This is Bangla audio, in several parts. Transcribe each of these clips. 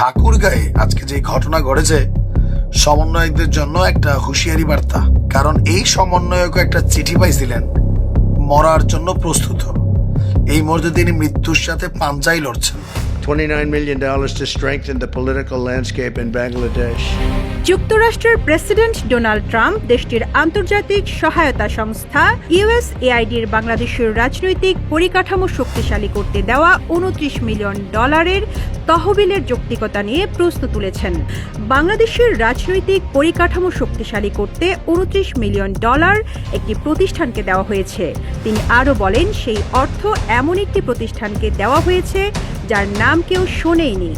ঠাকুর গায়ে আজকে যে ঘটনা ঘটেছে, সমন্বয়কদের জন্য একটা হুঁশিয়ারি বার্তা। কারণ এই সমন্বয়ক একটা চিঠি পাইছিলেন, মরার জন্য প্রস্তুত। এই মুহূর্তে তিনি মৃত্যুর সাথে পাঞ্জাই লড়ছেন। $29 million to strengthen the political landscape in Bangladesh. যুক্তরাষ্ট্রের প্রেসিডেন্ট ডোনাল্ড ট্রাম্প দেশটির আন্তর্জাতিক সহায়তা সংস্থা ইউএসএআইডির বাংলাদেশের রাজনৈতিক পরিকাঠামো শক্তিশালী করতে দেওয়া উনত্রিশ মিলিয়ন ডলারের তহবিলের যৌক্তিকতা নিয়ে প্রশ্ন তুলেছেন বাংলাদেশের রাজনৈতিক পরিকাঠামো শক্তিশালী করতে উনত্রিশ মিলিয়ন ডলার একটি প্রতিষ্ঠানকে দেওয়া হয়েছে তিনি আরও বলেন, সেই অর্থ এমন একটি প্রতিষ্ঠানকে দেওয়া হয়েছে যার নাম কেউ শোনেইনি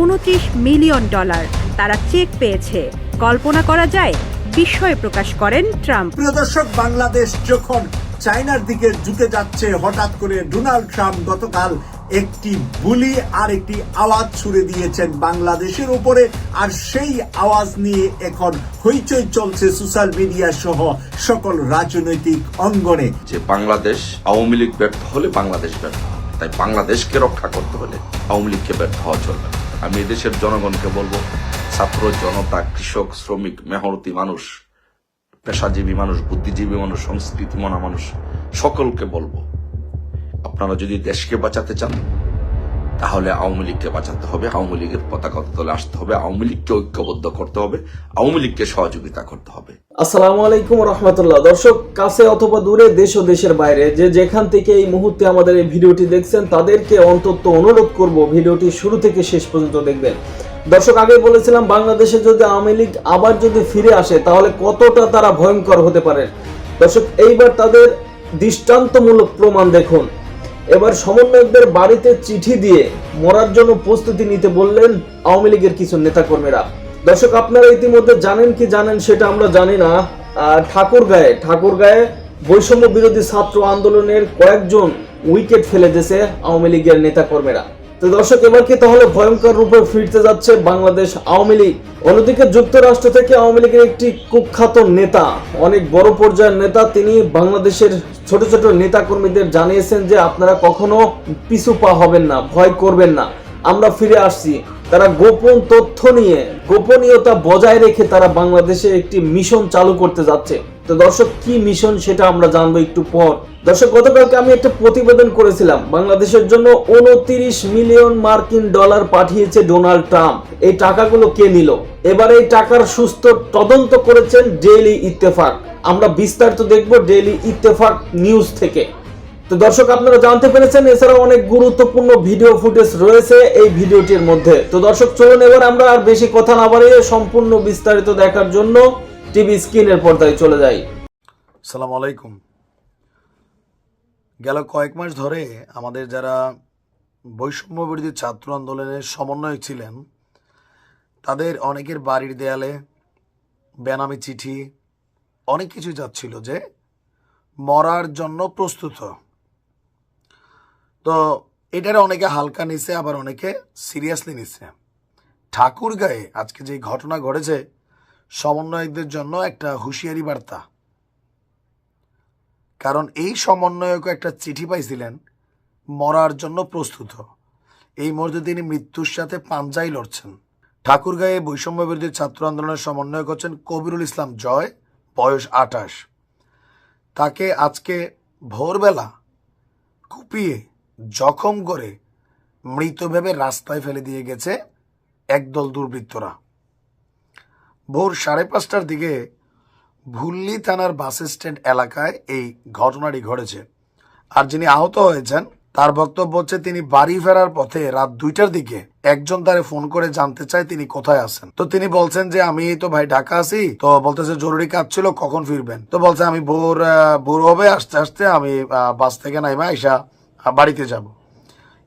উনত্রিশ মিলিয়ন ডলার তারা চেক পেয়েছে। কল্পনা করা যায় বিস্ময় প্রকাশ করেন ট্রাম্প। প্রিয় দর্শক বাংলাদেশ যখন চায়নার দিকে ঝুঁকে যাচ্ছে হঠাৎ করে ডোনাল্ড ট্রাম্প গতকাল একটি বুলি আর একটি আওয়াজ ছুড়ে দিয়েছেন বাংলাদেশের উপরে আর সেই আওয়াজ নিয়ে এখন হইচই চলছে সোশ্যাল মিডিয়া সহ সকল রাজনৈতিক অঙ্গনে। যে বাংলাদেশ আওয়ামী লীগ ব্যর্থ হলে বাংলাদেশ ব্যর্থ হবে। তাই বাংলাদেশকে রক্ষা করতে হলে আওয়ামী লীগকে ব্যর্থ হওয়া চলবে। আমি এদেশের জনগণকে বলব, ছাত্র, জনতা, কৃষক, শ্রমিক মেহরতি মানুষ, পেশাজীবী মানুষ, বুদ্ধিজীবী মানুষ, সংস্কৃতি মনা মানুষ, সকলকে বলব, আপনারা যদি দেশকে বাঁচাতে চান তাহলে আওয়ামী লীগকে বাঁচাতে হবে, আওয়ামী লীগের পতাকা তলে আসতে হবে, আওয়ামী লীগকে ঐক্যবদ্ধ করতে হবে, আওয়ামী লীগকে সহযোগিতা করতে হবে। আসসালামু আলাইকুম রহমতুল্লাহ। দর্শক, কাছে অথবা দূরে দেশ ও দেশের বাইরে যে যেখান থেকে এই মুহূর্তে আমাদের এই ভিডিওটি দেখছেন, তাদেরকে অন্তত অনুরোধ করব ভিডিওটি শুরু থেকে শেষ পর্যন্ত দেখবেন। দর্শক আগে বলেছিলাম, বাংলাদেশে যদি আওয়ামী লীগ আবার যদি ফিরে আসে, তাহলে কতটা তারা ভয়ঙ্কর হতে পারে? দর্শক, এইবার তাদের দৃষ্টান্তমূলক প্রমাণ দেখুন। এবার সমন্বয়কদের বাড়িতে চিঠি দিয়ে মরার জন্য প্রস্তুতি নিতে বললেন আওয়ামী লীগের কিছু নেতাকর্মীরা। দর্শক, আপনারা ইতিমধ্যে জানেন কি জানেন সেটা আমরা জানি না। ঠাকুর গায়ে ঠাকুর গায়ে বৈষম্য বিরোধী ছাত্র আন্দোলনের কয়েকজন উইকেট ফেলে দিয়েছে আওয়ামী লীগের নেতাকর্মীরা। তো দর্শক, এবার কি তাহলে ভয়ঙ্কর রূপে ফিরতে যাচ্ছে বাংলাদেশ আওয়ামী লীগ? অন্যদিকে যুক্তরাষ্ট্র থেকে আওয়ামী লীগের একটি কুখ্যাত নেতা, অনেক বড় পর্যায়ের নেতা, তিনি বাংলাদেশের ছোট ছোট নেতা কর্মীদের জানিয়েছেন যে আপনারা কখনো পিছু পা হবেন না, ভয় করবেন না। আমরা ফিরে আসছি। তারা গোপন তথ্য নিয়ে, গোপনীয়তা বজায় রেখে তারা বাংলাদেশে একটি মিশন চালু করতে যাচ্ছে। তো দর্শক, কি মিশন সেটা আমরা জানব একটু পর। দর্শক, গতকালকে আমি একটা প্রতিবেদন করেছিলাম। বাংলাদেশের জন্য উনত্রিশ মিলিয়ন মার্কিন ডলার পাঠিয়েছে ডোনাল্ড ট্রাম্প। এই টাকাগুলো কে নিল? এবার এই টাকার সুস্থ তদন্ত করেছেন ডেইলি ইত্তেফাক। আমরা বিস্তারিত দেখব ডেইলি ইত্তেফাক নিউজ থেকে। তো দর্শক, আপনারা জানতে পেরেছেন, এছাড়াও অনেক গুরুত্বপূর্ণ ভিডিও ফুটেজ রয়েছে এই ভিডিওটির মধ্যে। তো দর্শক, চলুন এবার আমরা আর বেশি কথা না বাড়িয়ে সম্পূর্ণ বিস্তারিত দেখার জন্য টিভি স্ক্রিনের পর্দায় চলে যাই সালাম আলাইকুম। গেল কয়েক মাস ধরে আমাদের যারা বৈষম্য বিরোধী ছাত্র আন্দোলনের সমন্বয়ক ছিলেন, তাদের অনেকের বাড়ির দেয়ালে বেনামি চিঠি, অনেক কিছু যাচ্ছিল যে মরার জন্য প্রস্তুত। তো এটার অনেকে হালকা নিছে, আবার অনেকে সিরিয়াসলি নিছে। ঠাকুর গায়ে আজকে যে ঘটনা ঘটেছে সমন্বয়কদের জন্য একটা হুঁশিয়ারি বার্তা। কারণ এই সমন্বয়ক একটা চিঠি পাইছিলেন, মরার জন্য প্রস্তুত। এই মুহূর্তে তিনি মৃত্যুর সাথে পাঞ্জাই লড়ছেন। ঠাকুরগাঁয়ে বৈষম্য বিরোধী ছাত্র আন্দোলনের সমন্বয়ক হচ্ছেন কবিরুল ইসলাম জয়, বয়স আঠাশ। তাকে আজকে ভোরবেলা কুপিয়ে, জখম করে মৃত ভেবে রাস্তায় ফেলে দিয়ে গেছে একদল দুর্বৃত্তরা। ভোর সাড়ে পাঁচটার দিকে ভুল্লি থানার বাস স্ট্যান্ড এলাকায় এই ঘটনাটি ঘটেছে। আর যিনি আহত হয়েছেন, তার বক্তব্য হচ্ছে তিনি বাড়ি ফেরার পথে রাত দুইটার দিকে একজন তারে ফোন করে জানতে চায় তিনি কোথায় আছেন। তো তিনি বলছেন যে, আমি তো ভাই ঢাকা আছি। তো বলতেছে, জরুরি কাজ ছিল, কখন ফিরবেন? তো বলছে, আমি ভোর ভোর হবে, আসতে আসতে আমি বাস থেকে নাইমা আইসা বাড়িতে যাব।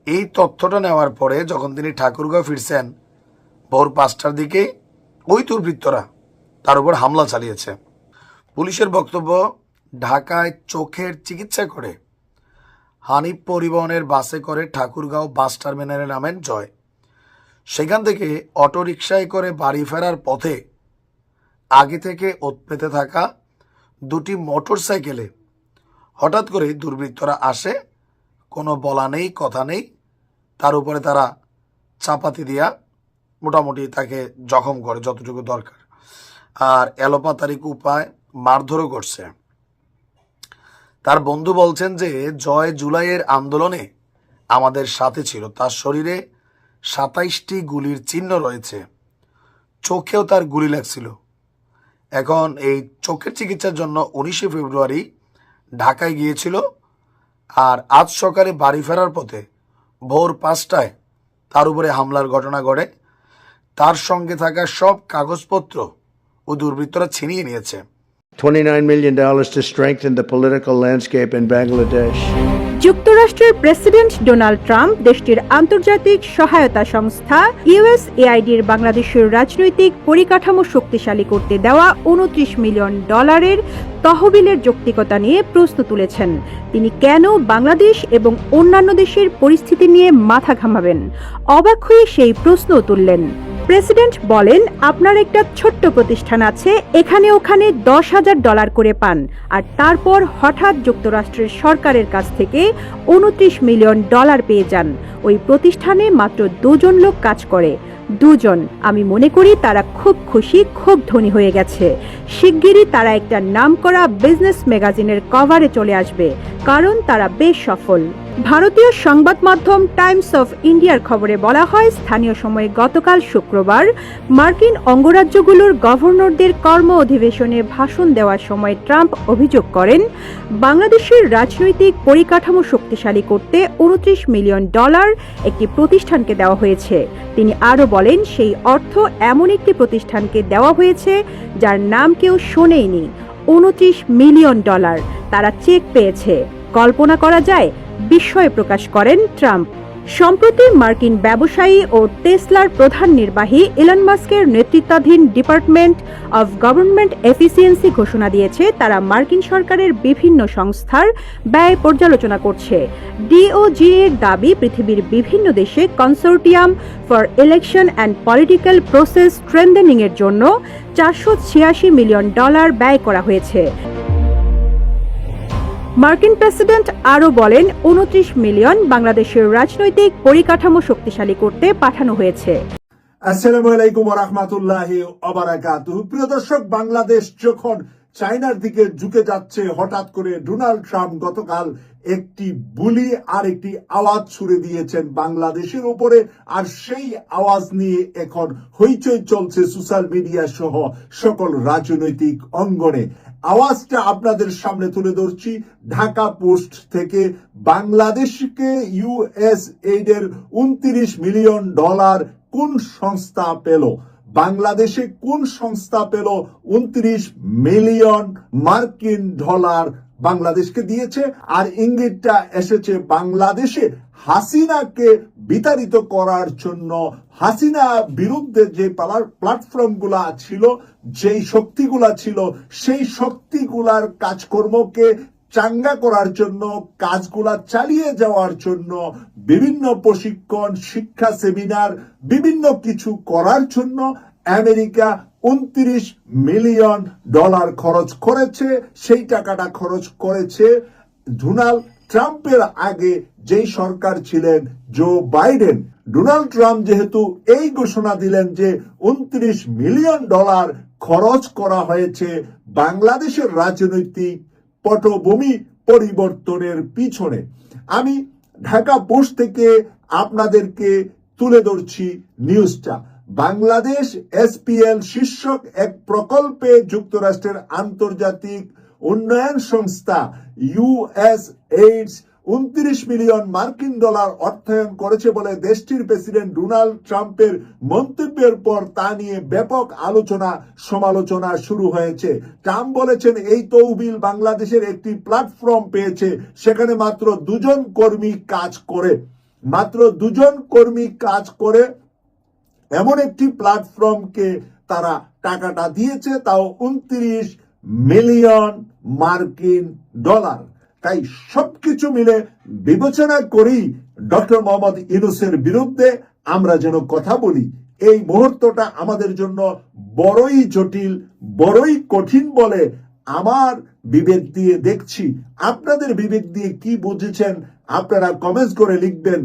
এই তথ্যটা নেওয়ার পরে যখন তিনি ঠাকুরগাঁও ফিরছেন, ভোর পাঁচটার দিকে ওই দুর্বৃত্তরা তার উপর হামলা চালিয়েছে। পুলিশের বক্তব্য, ঢাকায় চোখের চিকিৎসা করে। হানিফ পরিবহনের বাসে করে ঠাকুরগাঁও বাস টার্মিনালে নামেন জয়। সেখান থেকে অটোরিকশায় করে বাড়ি ফেরার পথে আগে থেকে পেতে থাকা দুটি মোটর সাইকেলে হঠাৎ করে দুর্বৃত্তরা আসে। কোনো বলা নেই, কথা নেই। তার উপরে তারা চাপাতি দিয়া মোটামুটি তাকে জখম করে যতটুকু দরকার। আর এলোপাতারিক উপায় মারধরও করছে। তার বন্ধু বলছেন যে, জয় জুলাইয়ের আন্দোলনে আমাদের সাথে ছিল। তার শরীরে সাতাইশটি গুলির চিহ্ন রয়েছে। চোখেও তার গুলি লাগছিল। এখন এই চোখের চিকিৎসার জন্য উনিশে ফেব্রুয়ারি ঢাকায় গিয়েছিল। আর আজ সকালে বাড়ি ফেরার পথে ভোর পাঁচটায় তার উপরে হামলার ঘটনা ঘটে। তার সঙ্গে থাকা সব কাগজপত্র ও দুর্বৃত্তরা ছিনিয়ে নিয়েছে। $29 million to strengthen the political landscape in Bangladesh. যুক্তরাষ্ট্রের প্রেসিডেন্ট ডোনাল্ড ট্রাম্প দেশটির আন্তর্জাতিক সহায়তা সংস্থা ইউএসএআইডির বাংলাদেশের রাজনৈতিক পরিকাঠামো শক্তিশালী করতে দেওয়া উনত্রিশ মিলিয়ন ডলারের তহবিলের যৌক্তিকতা নিয়ে প্রশ্ন তুলেছেন। তিনি কেন বাংলাদেশ এবং অন্যান্য দেশের পরিস্থিতি নিয়ে মাথা ঘামাবেন? অবাক হয়ে সেই প্রশ্ন তুললেন। প্রেসিডেন্ট বলেন, আপনার একটা ছোট্ট প্রতিষ্ঠান আছে, এখানে ওখানে দশ হাজার ডলার করে পান। আর তারপর হঠাৎ যুক্তরাষ্ট্রের সরকারের কাছ থেকে উনত্রিশ মিলিয়ন ডলার পেয়ে যান। ওই প্রতিষ্ঠানে মাত্র দুজন লোক কাজ করে। দুজন। আমি মনে করি তারা খুব খুশি, খুব ধনী হয়ে গেছে। শিগগিরই তারা একটা নামকরা বিজনেস ম্যাগাজিনের কভারে চলে আসবে, কারণ তারা বেশ সফল। ভারতীয় সংবাদ মাধ্যম টাইমস অফ ইন্ডিয়ার খবরে বলা হয়, স্থানীয় সময়ে গতকাল শুক্রবার মার্কিন অঙ্গরাজ্যগুলোর গভর্নরদের কর্ম অধিবেশনে ভাষণ দেওয়ার সময় ট্রাম্প অভিযোগ করেন, বাংলাদেশের রাজনৈতিক পরিকাঠামো শক্তিশালী করতে উনত্রিশ মিলিয়ন ডলার একটি প্রতিষ্ঠানকে দেওয়া হয়েছে। তিনি আরও বলেন, সেই অর্থ এমন একটি প্রতিষ্ঠানকে দেওয়া হয়েছে যার নাম কেউ শোনেইনি উনত্রিশ মিলিয়ন ডলার। তারা চেক পেয়েছে। কল্পনা করা যায় বিস্ময় প্রকাশ করেন ট্রাম্প। সম্প্রতি মার্কিন ব্যবসায়ী ও টেসলার প্রধান নির্বাহী ইলন মাস্কের নেতৃত্বাধীন ডিপার্টমেন্ট অব গভর্নমেন্ট এফিসিয়েন্সি ঘোষণা দিয়েছে, তারা মার্কিন সরকারের বিভিন্ন সংস্থার ব্যয় পর্যালোচনা করছে। ডিওজি এর দাবি, পৃথিবীর বিভিন্ন দেশে consortium for election and political process strengthening এর জন্য চারশো ছিয়াশি মিলিয়ন ডলার ব্যয় করা হয়েছে। মার্কিন প্রেসিডেন্ট আরও বলেন, উনত্রিশ মিলিয়ন বাংলাদেশের রাজনৈতিক পরিকাঠামো শক্তিশালী করতে পাঠানো হয়েছে। আসসালামু আলাইকুম রহমতুল্লাহি অবরাকাতুহ প্রিয় দর্শক, বাংলাদেশ যখন দিকে ঝুঁকে যাচ্ছে, হঠাৎ করে ডোনাল্ড ট্রাম্প গতকাল একটি বুলি আর একটি আওয়াজ ছুড়ে দিয়েছেন বাংলাদেশের উপরে। আর সেই আওয়াজ নিয়ে এখন হইচই চলছে সোশ্যাল মিডিয়া সহ সকল রাজনৈতিক অঙ্গনে। আওয়াজটা আপনাদের সামনে তুলে ধরছি। ঢাকা পোস্ট থেকে বাংলাদেশকে ইউএস এইডের উনত্রিশ মিলিয়ন ডলার কোন সংস্থা পেল? বাংলাদেশে কোন সংস্থা পেল? উনত্রিশ মিলিয়ন মার্কিন ডলার বাংলাদেশকে দিয়েছে, আর ইঙ্গিতটা এসেছে বাংলাদেশে হাসিনাকে বিতাড়িত করার জন্য। হাসিনা বিরুদ্ধে যে প্ল্যাটফর্মগুলা ছিল, যেই শক্তিগুলা ছিল, সেই শক্তিগুলার কাজকর্মকে চাঙ্গা করার জন্য, কাজগুলা চালিয়ে যাওয়ার জন্য বিভিন্ন প্রশিক্ষণ, শিক্ষা সেমিনার, বিভিন্ন কিছু করার জন্য আমেরিকা উনত্রিশ মিলিয়ন ডলার খরচ করেছে, সেই টাকাটা খরচ করেছে ডোনাল্ড ট্রাম্পের আগে যেই সরকার ছিলেন জো বাইডেন। ডোনাল্ড ট্রাম্প যেহেতু এই ঘোষণা দিলেন যে উনত্রিশ মিলিয়ন ডলার খরচ করা হয়েছে বাংলাদেশের রাজনৈতিক পটভূমি পরিবর্তনের পিছনে। আমি ঢাকা পোস্ট থেকে আপনাদেরকে তুলে ধরছি নিউজটা। বাংলাদেশ এসপিএল শীর্ষক এক প্রকল্পে যুক্তরাষ্ট্রের আন্তর্জাতিক উন্নয়ন সংস্থা ইউএস এইডস উনত্রিশ মিলিয়ন মার্কিন ডলার অর্থায়ন করেছে বলে দেশটির প্রেসিডেন্ট ডোনাল্ড ট্রাম্পের মন্তব্যের পর তা নিয়ে ব্যাপক আলোচনা সমালোচনা শুরু হয়েছে। ট্রাম্প বলেছেন, এই তহবিল বাংলাদেশের একটি প্ল্যাটফর্ম পেয়েছে, সেখানে মাত্র দুজন কর্মী কাজ করে। মাত্র দুজন কর্মী কাজ করে এমন একটি প্ল্যাটফর্মকে তারা টাকাটা দিয়েছে, তাও উনত্রিশ মিলিয়ন মার্কিন ডলার। তাই সবকিছু মিলে বিবেচনা করি ডক্টর মোহাম্মদ ইউনুসের বিরুদ্ধে আমরা যেন কথা বলি। এই মুহূর্তটা আমাদের জন্য বড়ই জটিল, বড়ই কঠিন বলে আমার বিবেক দিয়ে দেখছি। আপনাদের বিবেক দিয়ে কি বুঝেছেন, আপনারা কমেন্টস করে লিখবেন।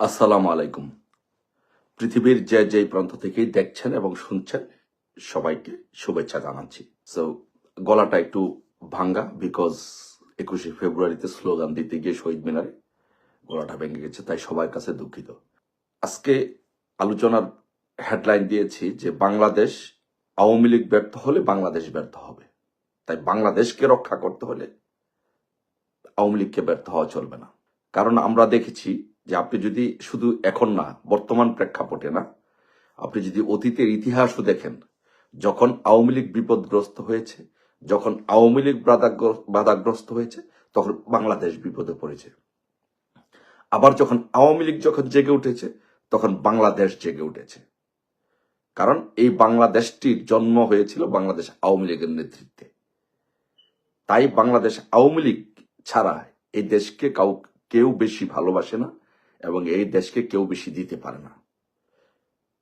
আসসালামু আলাইকুম। পৃথিবীর যে যেই প্রান্ত থেকেই দেখছেন এবং শুনছেন, সবাইকে শুভেচ্ছা জানাচ্ছি। সো গলাটা একটু ভাঙ্গা বিকজ একুশে ফেব্রুয়ারিতে স্লোগান দিতে গিয়ে শহীদ মিনারে গলাটা ভেঙে গেছে, তাই সবার কাছে দুঃখিত। আজকে আলোচনার হেডলাইন দিয়েছি যে বাংলাদেশ আওয়ামী লীগ ব্যর্থ হলে বাংলাদেশ ব্যর্থ হবে। তাই বাংলাদেশকে রক্ষা করতে হলে আওয়ামী লীগকে ব্যর্থ হওয়া চলবে না। কারণ আমরা দেখেছি যে আপনি যদি শুধু এখন না, বর্তমান প্রেক্ষাপটে না, আপনি যদি অতীতের ইতিহাসও দেখেন, যখন আওয়ামী লীগ বিপদগ্রস্ত হয়েছে, যখন আওয়ামী লীগ বাধাগ্র- বাধাগ্রস্ত হয়েছে, তখন বাংলাদেশ বিপদে পড়েছে। আবার যখন আওয়ামী লীগ যখন জেগে উঠেছে, তখন বাংলাদেশ জেগে উঠেছে। কারণ এই বাংলাদেশটির জন্ম হয়েছিল বাংলাদেশ আওয়ামী লীগের নেতৃত্বে। তাই বাংলাদেশ আওয়ামী লীগ ছাড়া এই দেশকে কাউ, কেউ বেশি ভালোবাসে না। এবং এই দেশকে কেউ বেশি দিতে পারে না।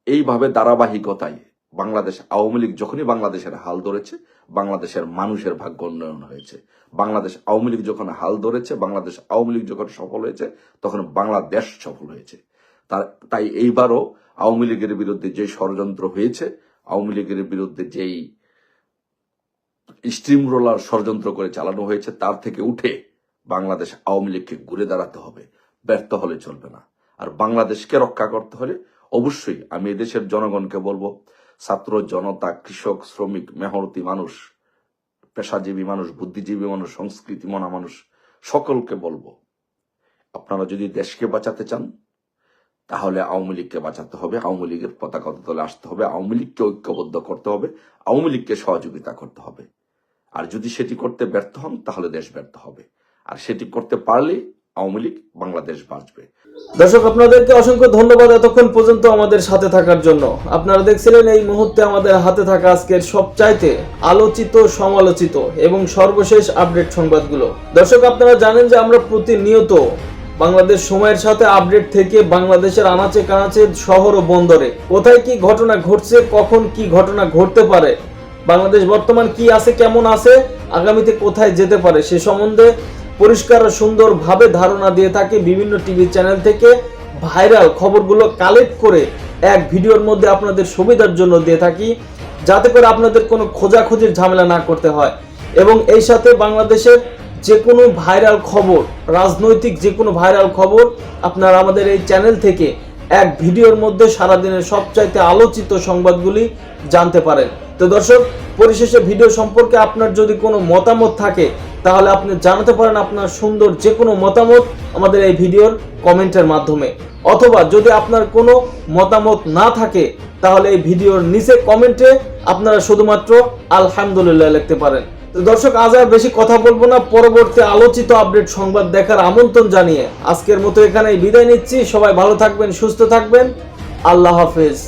এইভাবে ধারাবাহিকতায় বাংলাদেশ আওয়ামী লীগ যখনই বাংলাদেশের হাল ধরেছে, বাংলাদেশের মানুষের ভাগ্য উন্নয়ন হয়েছে। বাংলাদেশ আওয়ামী লীগ যখন হাল ধরেছে, বাংলাদেশ আওয়ামী লীগ যখন সফল হয়েছে, তখন বাংলাদেশ সফল হয়েছে। তার, তাই এইবারও আওয়ামী লীগের বিরুদ্ধে যে ষড়যন্ত্র হয়েছে, আওয়ামী লীগের বিরুদ্ধে যেই স্ট্রিম রোলার ষড়যন্ত্র করে চালানো হয়েছে, তার থেকে উঠে বাংলাদেশ আওয়ামী লীগকে ঘুরে দাঁড়াতে হবে। ব্যর্থ হলে চলবে না। আর বাংলাদেশকে রক্ষা করতে হলে অবশ্যই আমি এদেশের জনগণকে বলব, ছাত্র, জনতা, কৃষক, শ্রমিক মেহরতি মানুষ, পেশাজীবী মানুষ, বুদ্ধিজীবী মানুষ সংস্কৃতি মনা মানুষ, সকলকে বলব, আপনারা যদি দেশকে বাঁচাতে চান, তাহলে আওয়ামী লীগকে বাঁচাতে হবে, আওয়ামী লীগের পতাকা তলে আসতে হবে, আওয়ামী লীগকে ঐক্যবদ্ধ করতে হবে, আওয়ামী লীগকে সহযোগিতা করতে হবে। আর যদি সেটি করতে ব্যর্থ হন, তাহলে দেশ ব্যর্থ হবে। আর সেটি করতে পারলে আওয়ামী লীগ বাংলাদেশ বাঁচবে। দর্শক, আপনাদেরকে অসংখ্য ধন্যবাদ এতক্ষণ পর্যন্ত আমাদের সাথে থাকার জন্য। আপনারা দেখছিলেন এই মুহূর্তে আমাদের হাতে থাকা আজকের সবচাইতে আলোচিত, সমালোচিত এবং সর্বশেষ আপডেট সংবাদগুলো। দর্শক, আপনারা জানেন যে আমরা প্রতিনিয়ত বাংলাদেশ সময়ের সাথে আপডেট থেকে বাংলাদেশের আনাচে কানাচে শহর ও বন্দরে। কোথায় কি ঘটনা ঘটছে, কখন কি ঘটনা ঘটতে পারে, বাংলাদেশ বর্তমান কি আছে, কেমন আছে, আগামীতে কোথায় যেতে পারে, সে সম্বন্ধে পরিষ্কার সুন্দরভাবে ধারণা দিয়ে থাকে বিভিন্ন টিভি চ্যানেল থেকে। ভাইরাল খবরগুলো কালেক্ট করে এক ভিডিওর মধ্যে আপনাদের সুবিধার জন্য দিয়ে থাকি, যাতে করে আপনাদের কোনো খোঁজাখুঁজির ঝামেলা না করতে হয়। এবং এই সাথে বাংলাদেশের যে কোনো ভাইরাল খবর, রাজনৈতিক যে কোনো ভাইরাল খবর, আপনারা আমাদের এই চ্যানেল থেকে এক ভিডিওর মধ্যে সারাদিনের সবচাইতে আলোচিত সংবাদগুলি জানতে পারেন। তো দর্শক, পরিশেষে ভিডিও সম্পর্কে আপনার যদি কোনো মতামত থাকে তাহলে আপনি জানাতে পারেন আপনার সুন্দর যে কোনো মতামত আমাদের এই ভিডিওর কমেন্টের মাধ্যমে। অথবা যদি আপনার কোনো মতামত না থাকে, তাহলে এই ভিডিওর নিচে কমেন্টে আপনারা শুধুমাত্র আলহামদুলিল্লাহ লিখতে পারেন। তো দর্শক, আজ আর বেশি কথা বলব না। পরবর্তী আলোচিত আপডেট সংবাদ দেখার আমন্ত্রণ জানিয়ে আজকের মতো এখানেই বিদায় নিচ্ছি। সবাই ভালো থাকবেন, সুস্থ থাকবেন। আল্লাহ হাফেজ।